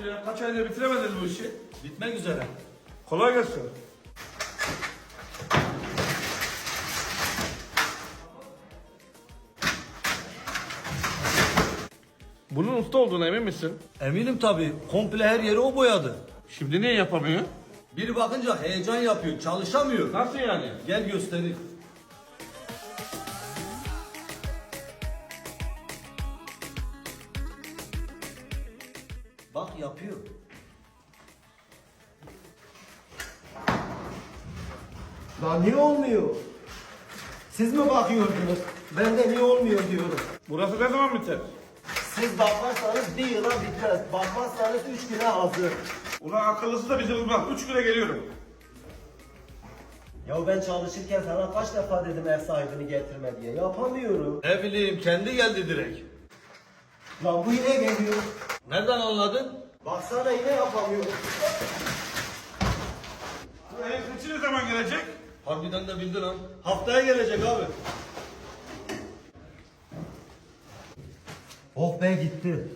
oldu ya? Kaç ayda bitiremediniz bu işi? Bitmek üzere. Kolay gelsin. Bunun usta olduğuna emin misin? Eminim tabii. Komple her yeri o boyadı. Şimdi niye yapamıyor? Biri bakınca heyecan yapıyor. Çalışamıyor. Nasıl yani? Gel göstereyim. Bak yapıyor. Lan niye olmuyor? Siz mi bakıyordunuz? Ben de niye olmuyor diyorum. Burası ne zaman biter? Siz bakmazsanız bir yıla bitmez. Bakmazsanız üç güne hazır. Ulan akıllısı da bizi bulmaz. Üç güne geliyorum. Ya ben çalışırken sana kaç defa dedim ev sahibini getirme diye. Yapamıyorum. Ne bileyim kendi geldi direkt. Lan bu yine geliyor. Nereden anladın? Baksana yine yapamıyorum. Bu elektrikçi ne zaman gelecek? Harbiden de bildin ha. Haftaya gelecek abi. Oh be gitti.